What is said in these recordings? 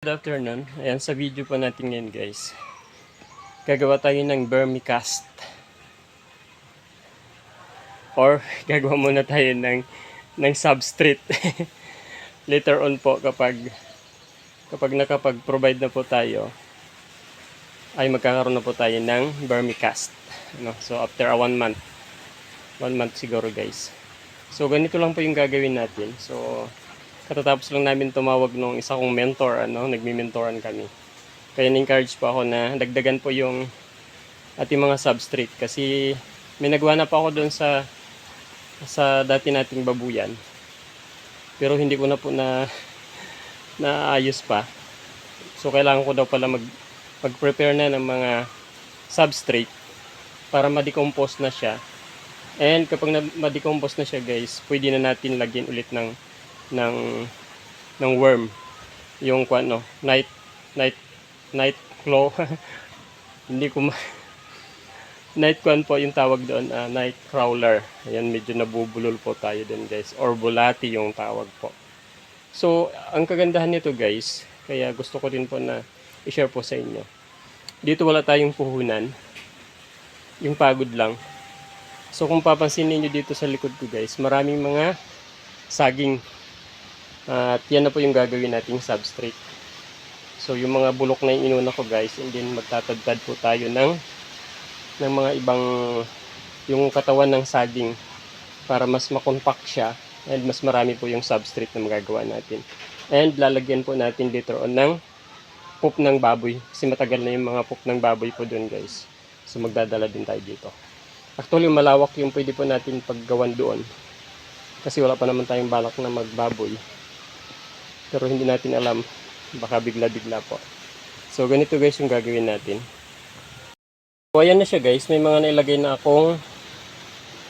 Good afternoon. Ayan sa video po natin ngayon guys. Gagawa tayo ng vermicast. Or gagawa muna tayo ng ng substrate. Later on po kapag kapag nakapag-provide na po tayo ay magkakaroon na po tayo ng vermicast. No? So after a one month. One month siguro guys. So ganito lang po yung gagawin natin. So katatapos lang namin tumawag nung isa kong mentor, ano, nagmi-mentoran kami. Kaya na-encourage po ako na dagdagan po yung ating mga substrate kasi may nagawa na pa ako doon sa sa dati nating babuyan. Pero hindi ko na po na naayos pa. So kailangan ko daw pala mag mag-prepare na ng mga substrate para ma-decompose na siya. And kapag na- ma-decompose na siya guys, pwede na natin lagyan ulit ng ng ng worm. Yung kwan no night night night claw. Hindi ko ma night kwan po yung tawag doon ah, night crawler. Ayan medyo nabubulol po tayo din guys. Or bulati yung tawag po. So ang kagandahan nito guys kaya gusto ko din po na i-share po sa inyo. Dito wala tayong puhunan. Yung pagod lang. So kung papansin niyo dito sa likod ko guys maraming mga saging at yan na po yung gagawin nating substrate. So yung mga bulok na yung inuna ko guys, and then magtatadtad po tayo ng ng mga ibang yung katawan ng saging para mas makompact siya and mas marami po yung substrate na magagawa natin. And lalagyan po natin later on ng poop ng baboy kasi matagal na yung mga poop ng baboy po doon guys. So magdadala din tayo dito. Actually malawak yung pwede po natin paggawan doon kasi wala pa naman tayong balak na magbaboy pero hindi natin alam. Baka bigla-bigla po. So ganito guys yung gagawin natin. So ayan na siya guys. May mga nailagay na akong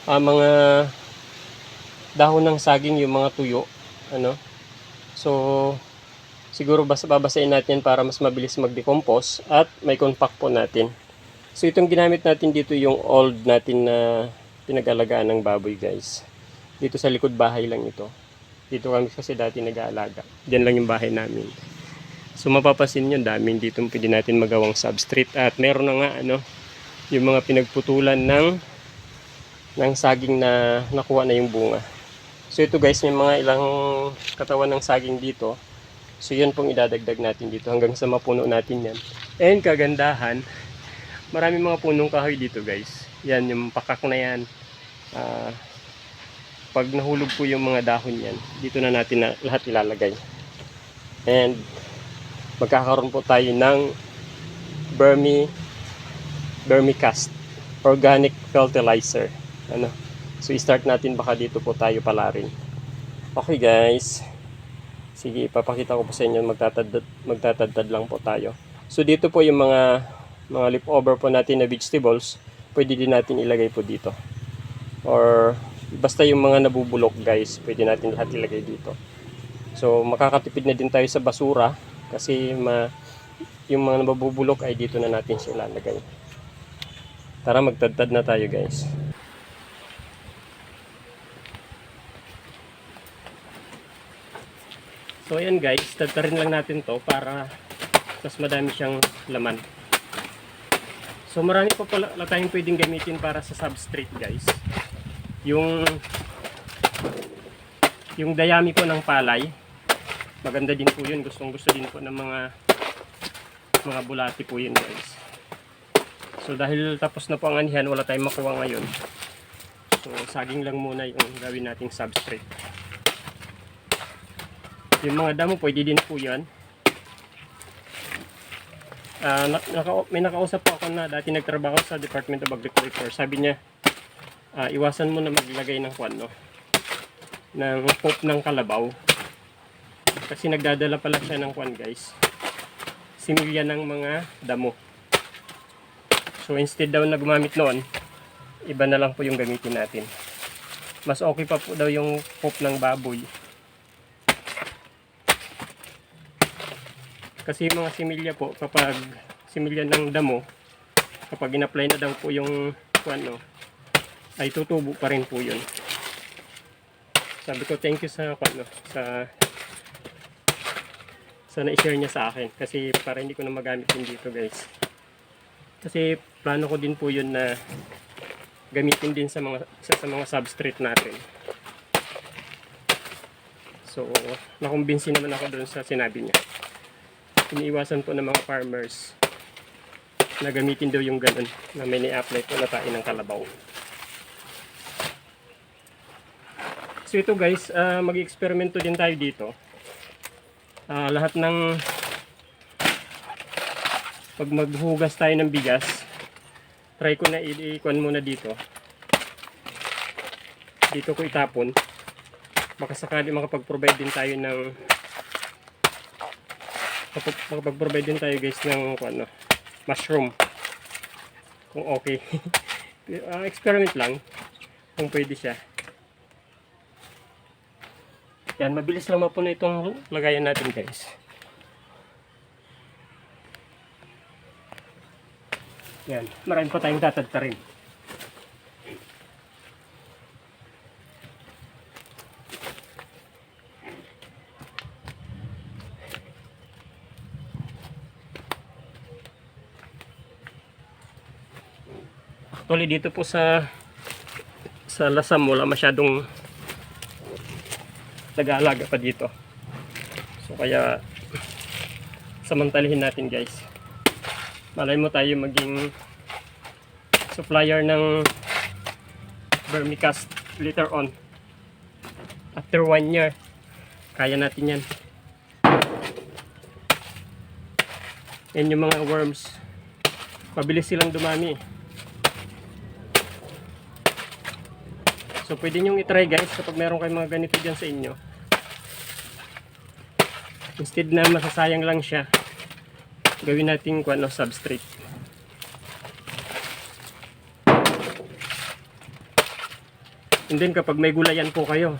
ah, mga dahon ng saging yung mga tuyo. Ano? So siguro basta babasahin natin para mas mabilis mag-decompose at may compact po natin. So itong ginamit natin dito yung old natin na pinag-alagaan ng baboy guys. Dito sa likod bahay lang ito dito kami kasi dati nag-aalaga. Diyan lang yung bahay namin. So mapapasin nyo, daming dito pwede natin magawang substrate. At meron na nga ano, yung mga pinagputulan ng ng saging na nakuha na yung bunga. So ito guys, may mga ilang katawan ng saging dito. So yun pong idadagdag natin dito hanggang sa mapuno natin yan. And kagandahan, marami mga punong kahoy dito guys. Yan, yung pakak na yan. Ah, pag nahulog po yung mga dahon yan, dito na natin na lahat ilalagay. And magkakaroon po tayo ng vermi vermicast organic fertilizer. Ano? So i-start natin baka dito po tayo pala rin. Okay guys. Sige, ipapakita ko po sa inyo magtatadad magtatadtad lang po tayo. So dito po yung mga mga leftover po natin na vegetables, pwede din natin ilagay po dito. Or basta yung mga nabubulok guys pwede natin lahat ilagay dito. So makakatipid na din tayo sa basura kasi ma, yung mga nabubulok ay dito na natin sila lagay tara magtadtad na tayo guys. So ayan guys tadtarin lang natin to para mas madami siyang laman. So marami pa pala tayong pwedeng gamitin para sa substrate guys yung yung dayami po ng palay maganda din po yun. Gustong gusto din po ng mga mga bulati po yun guys. So dahil tapos na po ang anihan wala tayong makuha ngayon. So saging lang muna yung gawin nating substrate. Yung mga damo pwede din po yan Ah, na- naka, may nakausap po ako na dati nagtrabaho sa Department of Agriculture. Sabi niya ah, iwasan mo na maglagay ng kwan, no? ng pop ng kalabaw. Kasi nagdadala pala siya ng kwan guys. Similya ng mga damo. So instead daw na gumamit noon iba na lang po yung gamitin natin. Mas okay pa po daw yung pop ng baboy. Kasi yung mga similya po kapag similya ng damo kapag in-apply na daw po yung kwan, no, ay tutubo pa rin po yun. Sabi ko thank you sa ano, sa sana i-share niya sa akin kasi para hindi ko na magamit din dito guys. Kasi plano ko din po yun na gamitin din sa mga sa, sa mga substrate natin. So, nakumbinsi naman ako doon sa sinabi niya. Iniiwasan po ng mga farmers na gamitin daw yung ganun na may ni-apply po na tayo ng kalabaw. So ito guys, ah, mag-eksperimento din tayo dito. Ah, lahat ng pag maghugas tayo ng bigas, try ko na i-ikuan muna dito. Dito ko itapon. Baka sakali makapag-provide din tayo ng makapag- makapag-provide din tayo guys ng ano, mushroom. Kung okay. Ah, experiment lang kung pwede siya. Yan, mabilis lang mapuno itong lagayan natin guys. Yan, marami pa tayong tatadta rin. Actually dito po sa sa Lasam wala masyadong nag-aalaga pa dito. So kaya samantalihin natin guys. Malay mo tayo maging supplier ng vermicast later on. After one year, kaya natin yan. Yan yung mga worms. Mabilis silang dumami. So pwede nyo itry guys kapag meron kayong mga ganito dyan sa inyo. Instead na masasayang lang siya, gawin natin kung ano, substrate. And then kapag may gulayan po kayo,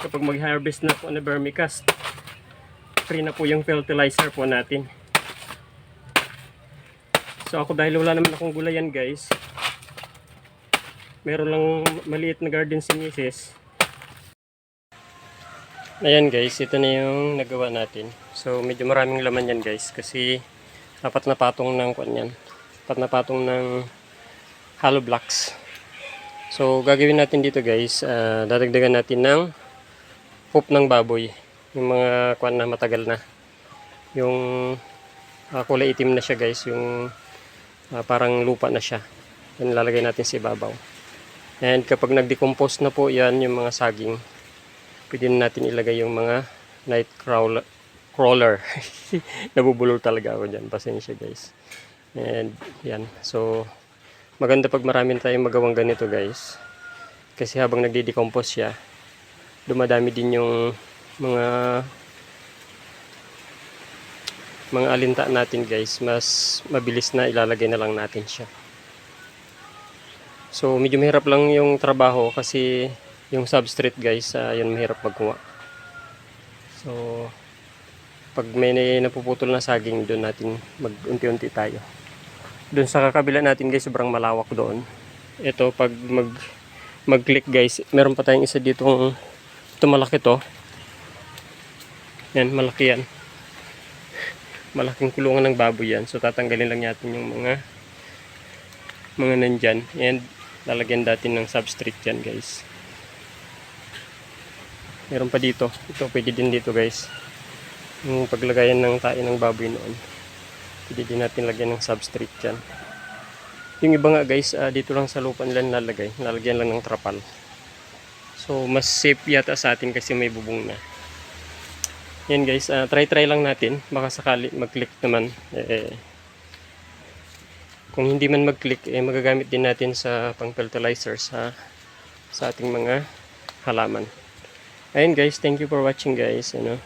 kapag mag-harvest na po na vermicast, free na po yung fertilizer po natin. So ako dahil wala naman akong gulayan guys, meron lang maliit na garden si Mrs. Ayan guys, ito na yung nagawa natin. So medyo maraming laman yan guys kasi apat na patong ng kwan yan. Apat na patong ng hollow blocks. So gagawin natin dito guys, ah, dadagdagan natin ng poop ng baboy. Yung mga kwan na matagal na. Yung ah, kulay itim na siya guys, yung ah, parang lupa na siya. Yan lalagay natin sa ibabaw. And kapag nag-decompose na po yan, yung mga saging, pwede na natin ilagay yung mga night crawler. crawler. Nabubulol talaga ako dyan. Pasensya guys. And yan. So, maganda pag marami tayong magawang ganito guys. Kasi habang nagdi-decompose siya, dumadami din yung mga mga alinta natin guys. Mas mabilis na ilalagay na lang natin siya. So medyo mahirap lang yung trabaho kasi yung substrate guys, uh, yun mahirap magkuha. So pag may napuputol na saging doon natin mag-unti-unti tayo. Doon sa kakabila natin guys, sobrang malawak doon. Ito pag mag mag-click guys, meron pa tayong isa dito ito malaki to. Yan, malaki yan. Malaking kulungan ng baboy yan. So tatanggalin lang natin yung mga mga nandyan. And lalagyan natin ng substrate yan guys. Meron pa dito. Ito pwede din dito guys. Yung paglagayan ng tae ng baboy noon pwede din natin lagyan ng substrate yan. Yung iba nga guys ah, dito lang sa lupa nila nilalagay. Lalagyan lang ng trapal. So mas safe yata sa atin kasi may bubong na. Yan guys ah, try try lang natin. Baka sakali mag click naman eh, kung hindi man mag-click, eh, magagamit din natin sa pang-fertilizer sa, sa ating mga halaman. Ayun guys, thank you for watching guys. Ano,